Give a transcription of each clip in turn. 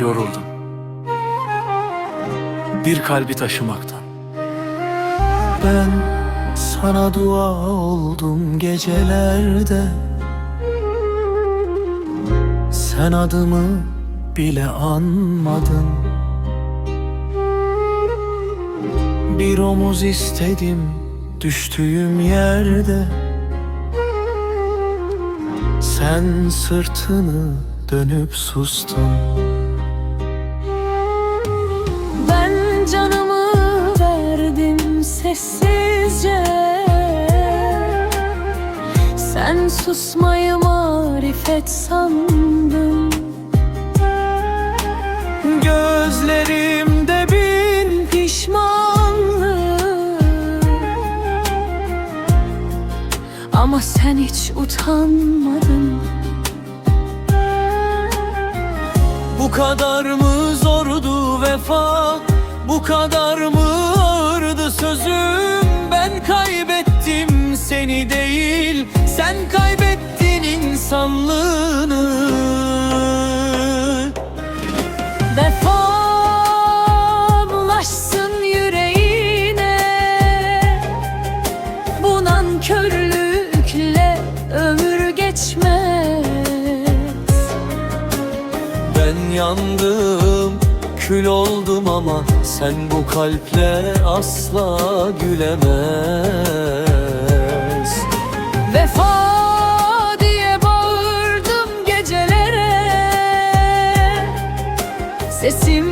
yoruldum. Bir kalbi taşımaktan. Ben sana dua oldum gecelerde Sen adımı bile anmadın Bir omuz istedim düştüğüm yerde Sen sırtını dönüp sustun sessizce. Sen susmayı marifet sandın. Gözlerimde bin Pişmanlık. Ama sen hiç utanmadın. Bu kadar mı zordu vefa? Bu kadar mı sözüm Ben kaybettim seni değil Sen kaybettin insanlığını. Vefa bulaşsın yüreğine Bu nankörlükle ömür geçmez. Ben yandım Kül oldum ama sen bu kalple asla gülemez. Vefa diye bağırdım gecelere. Sesim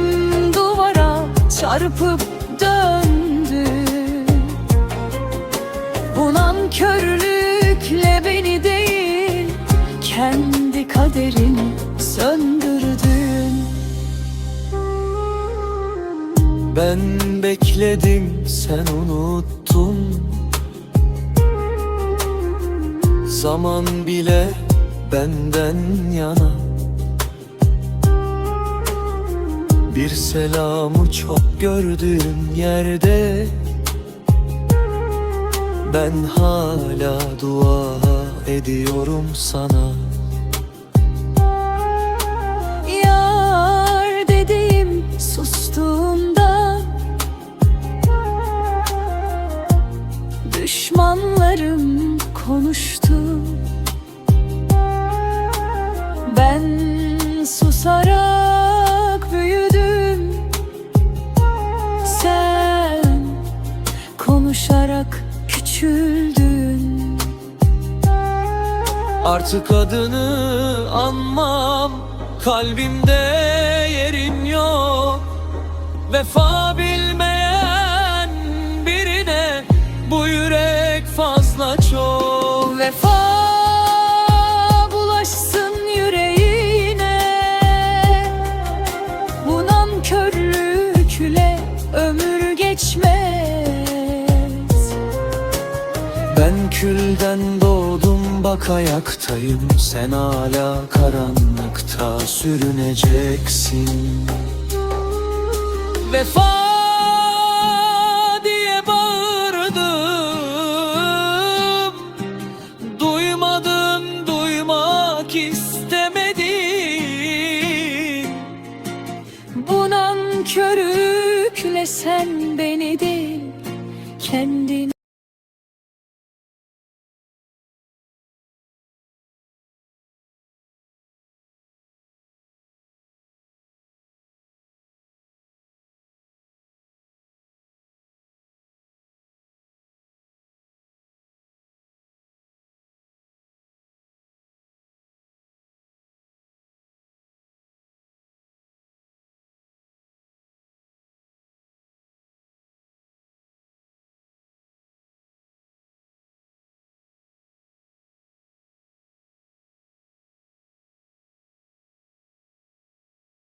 duvara çarpıp döndü. Bu nankörlükle beni değil Kendi kaderini söndürdün Ben bekledim sen unuttun. Zaman bile benden yana. Bir selamı çok gördüğüm yerde. Ben hala dua ediyorum sana Düşmanlarım konuştu. Ben susarak büyüdüm. Sen konuşarak küçüldün. Artık adını anmam. Kalbimde yerin yok. Vefa bilmeyen Ben külden doğdum bak ayaktayım. Sen hala karanlıkta sürüneceksin. Vefa diye bağırdım. Duymadın duymak istemedin. Bu nankörlükle sen beni değil kendin